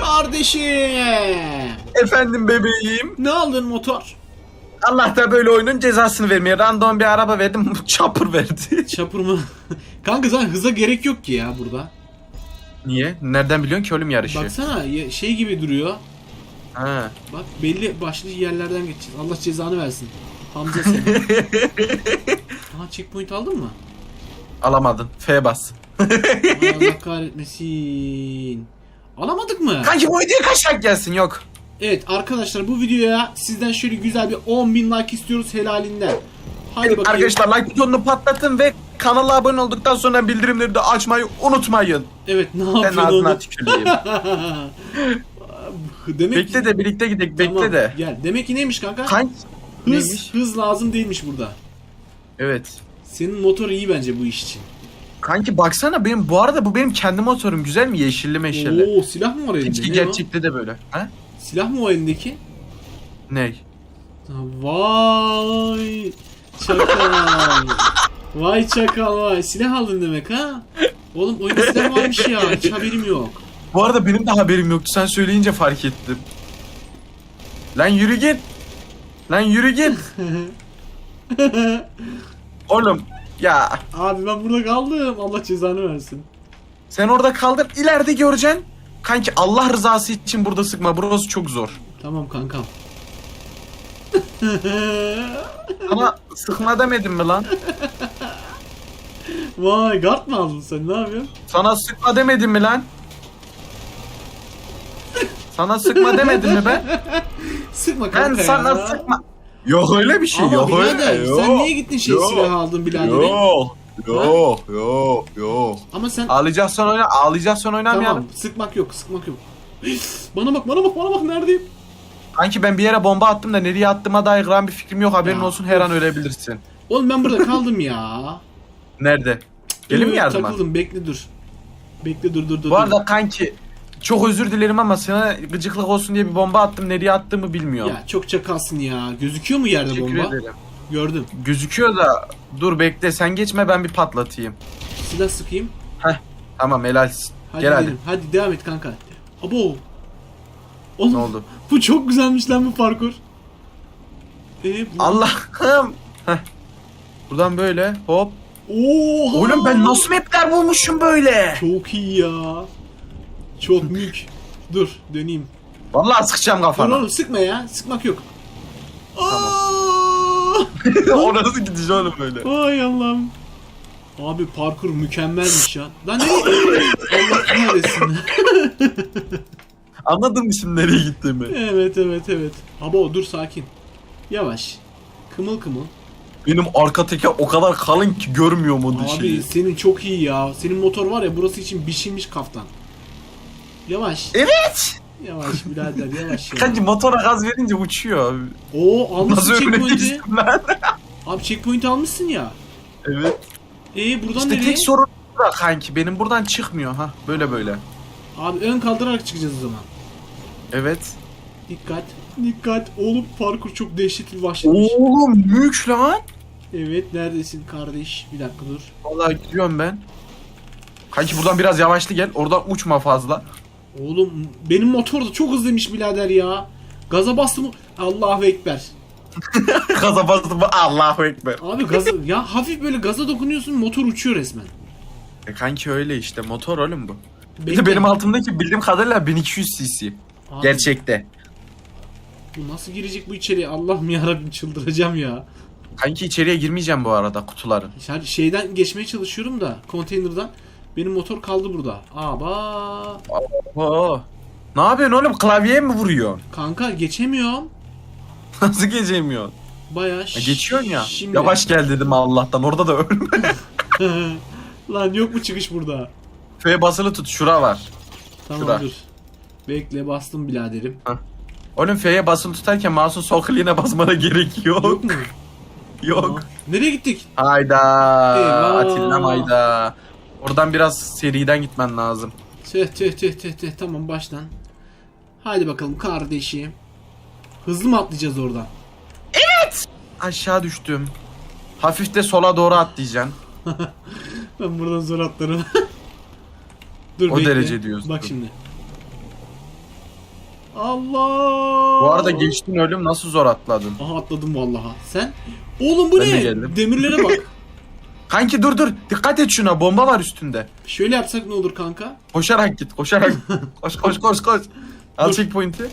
Kardeşim. Efendim bebeğim. Ne aldın motor? Allah da böyle oyunun cezasını vermiyor. Random bir araba verdim. Chopper verdi. Çapır mı? Kanka zaten hıza gerek yok ki ya burada. Niye? Nereden biliyorsun ki oğlum yarışı? Baksana ya- şey gibi duruyor. Ha. Bak belli başlı yerlerden geçeceğiz. Allah cezanı versin. Hamza sen. Aha checkpoint aldın mı? Alamadın. F bas. Allah kahretmesin. Alamadık mı? Kanki bu videoya kaç like gelsin yok. Evet arkadaşlar bu videoya sizden şöyle güzel bir 10.000 like istiyoruz helalinden. Hadi bakayım. Arkadaşlar like butonunu patlatın ve kanala abone olduktan sonra bildirimleri de açmayı unutmayın. Evet ne yapıyorsun ağzına oğlum? tüküreyim. Demek bekle de birlikte gidelim. Bekle Tamam, de. Gel. Demek ki neymiş kanka? Kanki. hız, Neymiş? hız lazım değilmiş burada. Evet. Senin motor iyi bence bu iş için. Kanki baksana benim bu arada bu benim kendi motorum güzel mi yeşilli meşilli. Oo silah mı var elinde? Ne o? gerçekte de böyle. Ha? Silah mı o elindeki? Ney? Ha, Vay çakal. vay çakal vay. Silah aldın demek ha? Oğlum oyunda silah varmış ya. Hiç haberim yok. Bu arada benim de haberim yoktu. Sen söyleyince fark ettim. Lan yürü git. Lan yürü git. Oğlum ya Abi ben burada kaldım. Allah cezanı versin. sen orada kaldın ileride göreceksin. Kanki Allah rızası için burada sıkma. Burası çok zor. Tamam kankam. Ama sıkma demedim mi lan? Vay guard mı aldın sen? Ne yapıyorsun? Sana sıkma demedim mi lan? Sana sıkma demedim mi ben? Sıkma Ben kanka sana ya. sıkma. Yok öyle bir şey Ama yok birader öyle. sen yok, niye gittin şey yok, silah aldın biraderim? Yok. Yok yok yok. Ama sen Ağlayacaksan oyna, ağlayacaksan oynamayalım. tamam sıkmak yok sıkmak yok. bana bak bana bak bana bak neredeyim? Kanki ben bir yere bomba attım da nereye attığıma dair gram bir fikrim yok. Haberin Ya, olsun her an ölebilirsin. Oğlum ben burada kaldım ya. Nerede? Gelin mi Dur, yardıma? Takıldım bekle dur. Bekle dur dur dur. Bu dur. arada kanki çok özür dilerim ama sana gıcıklık olsun diye bir bomba attım. Nereye attığımı bilmiyorum. Ya çok çakalsın ya. Gözüküyor mu yerde Teşekkür bomba? ederim. Gördüm. Gözüküyor da dur bekle sen geçme ben bir patlatayım. Silah sıkayım. Tamam helalsin. Hadi Gel hadi. gidelim. Hadi devam et kanka. Abo. Oğlum Ne oldu? bu çok güzelmiş lan bu parkur. Ee, bu... Allah'ım. Heh. Buradan böyle hop. Oha. Oğlum ben nasıl mapler bulmuşum böyle? Çok iyi ya. Çok mük. Dur döneyim. Vallahi sıkacağım Dur kafana. oğlum sıkma ya. Sıkmak yok. Tamam. Aa! o nasıl gidiş oğlum böyle? Ay Allah'ım. Abi parkur mükemmelmiş ya. Lan nereye? Allah kahretsin. Anladın mı şimdi nereye gittiğimi? evet evet evet. Abo dur sakin. Yavaş. Kımıl kımıl. Benim arka teker o kadar kalın ki görmüyor mu Abi şeyi. senin çok iyi ya. Senin motor var ya burası için biçilmiş kaftan. Yavaş. Evet. Yavaş birader yavaş ya. Kanki motora gaz verince uçuyor. Oo almışsın Nasıl öyle checkpoint'i. geçtim lan? Abi checkpoint almışsın ya. evet. Ee buradan İşte nereye? tek sorun da kanki benim buradan çıkmıyor ha böyle böyle. Abi ön kaldırarak çıkacağız o zaman. Evet. Dikkat. Dikkat. Oğlum parkur çok dehşetli başlamış. Oğlum mülk lan. Evet neredesin kardeş? Bir dakika dur. Vallahi gidiyorum ben. Kanki buradan biraz yavaşlı gel. Oradan uçma fazla. Oğlum benim motor da çok hızlıymış birader ya. Gaza bastım. Allahu ekber. Gaza bastım Allahu Ekber. Abi gaza ya hafif böyle gaza dokunuyorsun motor uçuyor resmen. E kanki öyle işte motor oğlum bu. Bir de benim altımdaki bildiğim kadarıyla 1200 cc. Abi, Gerçekte. Bu nasıl girecek bu içeriye? Allah'ım yarabbim çıldıracağım ya. Kanki içeriye girmeyeceğim bu arada kutuların. Şeyden geçmeye çalışıyorum da konteynerdan. Benim motor kaldı burada. Aba. Oo. Ne yapıyorsun oğlum? Klavyeye mi vuruyorsun? Kanka geçemiyorum. Nasıl geçemiyorsun? Bayağı Ya geçiyorsun ya. Şimdi. Yavaş gel dedim Allah'tan. Orada da ölme. Lan yok mu çıkış burada? F basılı tut. Şura var. Tamam Şurada. dur. Bekle bastım biraderim. Oğlum F'ye basılı tutarken mouse'un sol kliğine basmana gerek yok. Yok mu? Yok. Aa, Nereye gittik? Hayda. Eyvah. Atilla hayda. Oradan biraz seriden gitmen lazım. Tüh tüh tüh tüh tüh tamam baştan. Haydi bakalım kardeşim. Hızlı mı atlayacağız oradan? Aşağı düştüm. Hafif de sola doğru atlayacaksın. Ben buradan zor atlarım. Dur O derece diyorsun. Bak şimdi. Allah. Bu arada geçtin ölüm nasıl zor atladın? Aha atladım vallahi. Sen? Oğlum bu Ben de ne? geldim. Demirlere bak. Kanki dur dur dikkat et şuna bomba var üstünde. Şöyle yapsak ne olur kanka? Koşarak git koşarak. koş koş koş koş. Al Dur. checkpoint'i.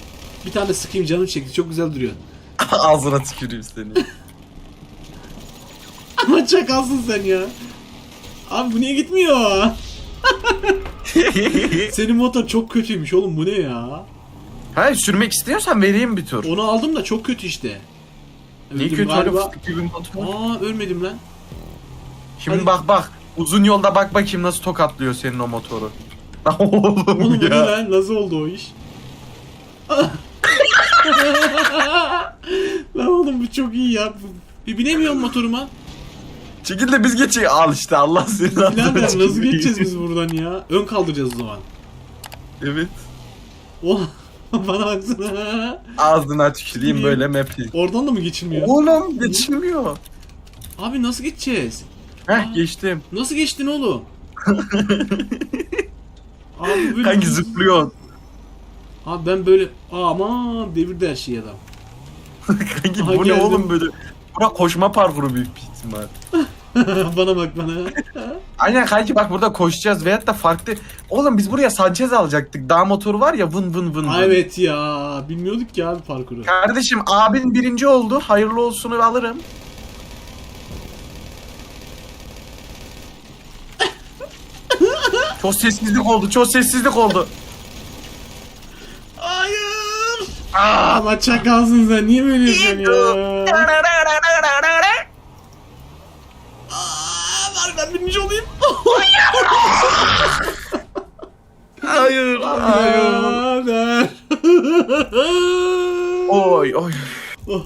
Bir tane sıkayım canım çekti. Çok güzel duruyor. Ağzına tüküreyim seni. Ama çakalsın sen ya. Abi bu niye gitmiyor? Senin motor çok kötüymüş oğlum bu ne ya? Hayır sürmek istiyorsan vereyim bir tur. Onu aldım da çok kötü işte. Niye Öldüm kötü öyle galiba. fıstık gibi motor? Aa ölmedim lan. Şimdi Hadi. bak bak. Uzun yolda bak bakayım nasıl tokatlıyor senin o motoru. Lan Oğlum Oğlum ya. lan? Nasıl oldu o iş? lan oğlum bu çok iyi ya. Bir binemiyorum motoruma. Çekil de biz geçelim. Al işte Allah seni Birader nasıl geçeceğiz biz buradan ya? Ön kaldıracağız o zaman. Evet. Oh, bana baksana. Ağzına tüküreyim böyle map'i. Oradan da mı geçilmiyor? Oğlum geçilmiyor. Abi nasıl geçeceğiz? Heh geçtim. Nasıl geçtin oğlum? Abi böyle... Kanki zıplıyor. Abi ben böyle... Aman devirdi her şeyi adam. Kanki Aha, bu ne geldim. oğlum böyle? Bura koşma parkuru büyük bir ihtimal. bana bak bana. Aynen kanki bak burada koşacağız veyahut da farklı. Oğlum biz buraya Sanchez alacaktık. Dağ motoru var ya vın vın vın. Aa, vın. evet ya. Bilmiyorduk ki abi parkuru. Kardeşim abin birinci oldu. Hayırlı olsunu alırım. Çok sessizlik oldu. Çok sessizlik oldu. Hayır. Ama çakalsın sen. Niye böyle yapıyorsun ya? Aa, var ben birinci olayım. Hayır. Hayır. Oy oy. Oh,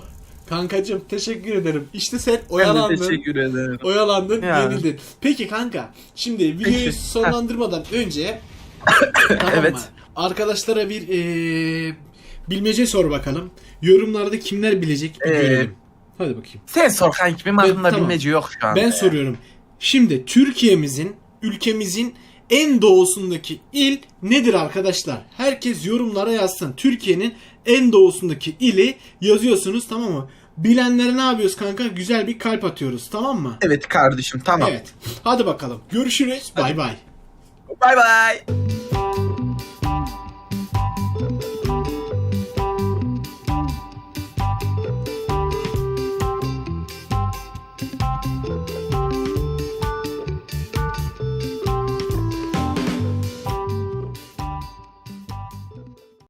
kankacım teşekkür ederim. İşte sen Ben de oyalandın. teşekkür ederim. Oyalandın, Ya. yenildin. Peki kanka, şimdi videoyu Peki. sonlandırmadan önce tamam Evet. mı? Arkadaşlara bir eee, bilmece sor bakalım. Yorumlarda kimler bilecek bir Ee, görelim. Hadi bakayım. Sen sor kanki benim aklımda tamam. bilmece yok şu an. Ben soruyorum. Şimdi Türkiye'mizin, ülkemizin en doğusundaki il nedir arkadaşlar? Herkes yorumlara yazsın. Türkiye'nin en doğusundaki ili yazıyorsunuz tamam mı? Bilenlere ne yapıyoruz kanka? Güzel bir kalp atıyoruz tamam mı? Evet kardeşim tamam. Evet. Hadi bakalım. Görüşürüz. Bay bay. Bay bay.